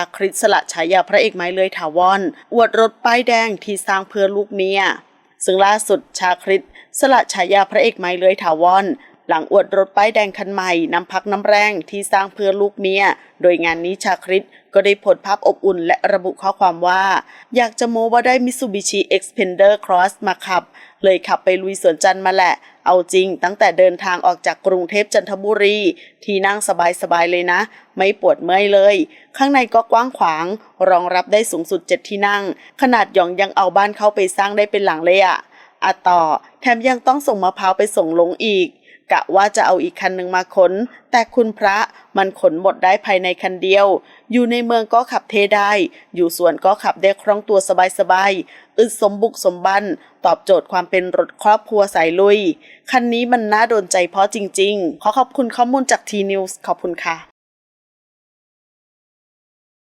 าคริตสละฉายาพระเอกไม้เลื้อยถาวรอวดรถป้ายแดงที่สร้างเพื่อลูกเมีย ซึ่งล่าสุดชาคริตสละฉายาพระเอกไม้เลื้อยถาวร หลังอวดรถป้ายแดงคันใหม่น้ำพักน้ำแรงที่สร้างเพื่อลูกเมีย โดยงานนี้ชาคริตก็ได้โพสภาพอบอุ่นและระบุข้อความว่า อยากจะโม้ว่าได้ Mitsubishi Xpander Cross มาขับ เลยขับไปลุยสวนจันทร์มาแหละ เอาจริงตั้งแต่เดินทางออกจากกรุงเทพจันทบุรี ที่นั่งสบายๆเลยนะ ไม่ปวดเมื่อยเลย ข้างในก็กว้างขวาง รองรับได้สูงสุด7ที่นั่ง ขนาดหยองยังเอาบ้านเข้าไปสร้างได้เป็นหลังเลยอะอะต่อ แถมยังต้องส่งมะพร้าวไปส่งลงอีก กะว่าจะเอาอีกคันหนึ่งมาขน แต่คุณพระมันขนหมดได้ภายในคันเดียว อยู่ในเมืองก็ขับเทได้ อยู่สวนก็ขับได้คล่องตัวสบายๆ อึดสมบุกสมบัน ตอบโจทย์ความเป็นรถครอบครัวสายลุย คันนี้มันน่าโดนใจเพราะจริงๆ ขอขอบคุณข้อมูลจากทีนิวส์ขอบคุณค่ะ